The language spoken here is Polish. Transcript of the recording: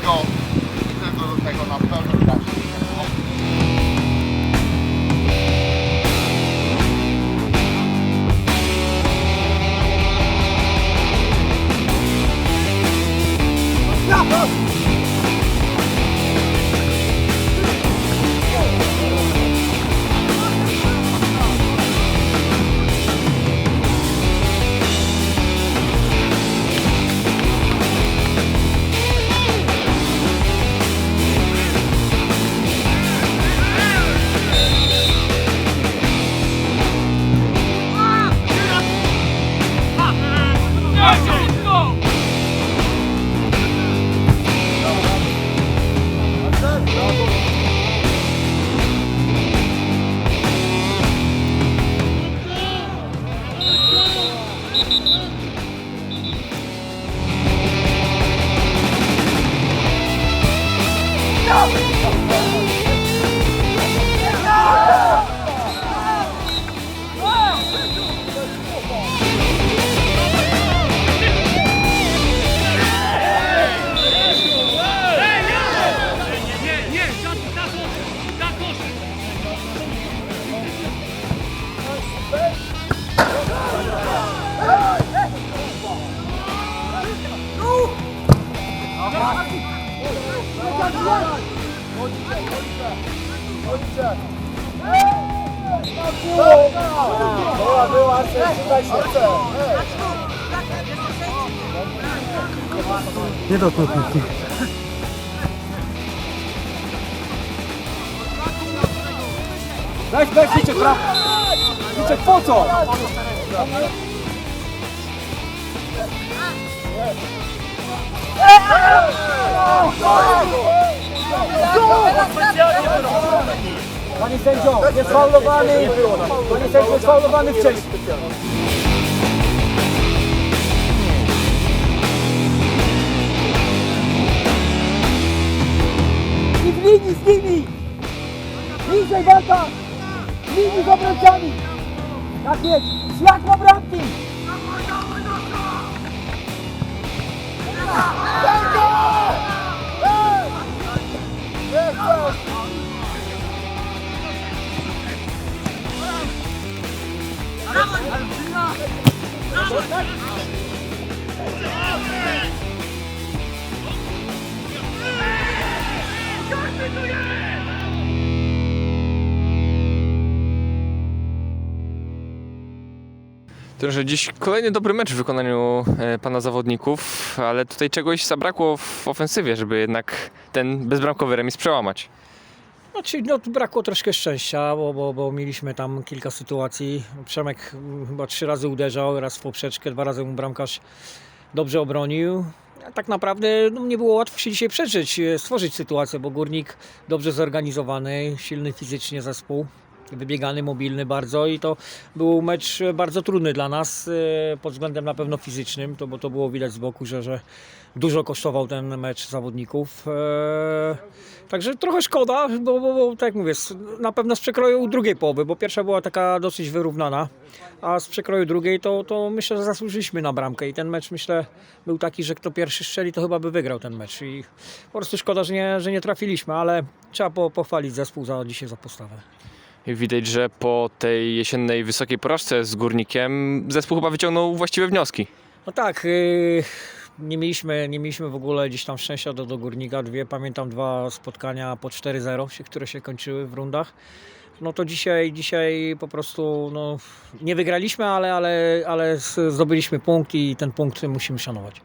tego, tego do tego na pewno da się. up. Była, była, trzymaj się. Nie dotknął piłki. Weź, weź, Liczek, prawo. Liczek, po co? Panie sędzio, jest faulowany. Panie sędzio, jest faulowany wcześniej. I w linii z nimi! Niżej walka! W linii z obrońcami! Tak jest! Światło bramki! To, że dziś kolejny dobry mecz w wykonaniu e, pana zawodników, ale tutaj czegoś zabrakło w ofensywie, żeby jednak ten bezbramkowy remis przełamać. Znaczy, no, brakło troszkę szczęścia, bo, bo, bo mieliśmy tam kilka sytuacji. Przemek chyba trzy razy uderzał, raz w poprzeczkę, dwa razy mu bramkarz dobrze obronił. Tak naprawdę no, nie było łatwo się dzisiaj przeżyć, e, stworzyć sytuację, bo Górnik dobrze zorganizowany, silny fizycznie zespół, wybiegany, mobilny bardzo i to był mecz bardzo trudny dla nas e, pod względem na pewno fizycznym, to, bo to było widać z boku, że, że dużo kosztował ten mecz zawodników. E, Także trochę szkoda, bo, bo, bo tak jak mówię, na pewno z przekroju drugiej połowy, bo pierwsza była taka dosyć wyrównana, a z przekroju drugiej to, to myślę, że zasłużyliśmy na bramkę i ten mecz myślę był taki, że kto pierwszy strzeli, to chyba by wygrał ten mecz i po prostu szkoda, że nie, że nie trafiliśmy, ale trzeba po, pochwalić zespół za dzisiaj za postawę. Widać, że po tej jesiennej wysokiej porażce z Górnikiem zespół chyba wyciągnął właściwe wnioski. No tak, yy, nie, mieliśmy, nie mieliśmy w ogóle gdzieś tam szczęścia do, do Górnika. Dwie, pamiętam dwa spotkania po 4-0, się- które się kończyły w rundach. No to dzisiaj, dzisiaj po prostu no, nie wygraliśmy, ale, ale, ale zdobyliśmy punkt i ten punkt musimy szanować.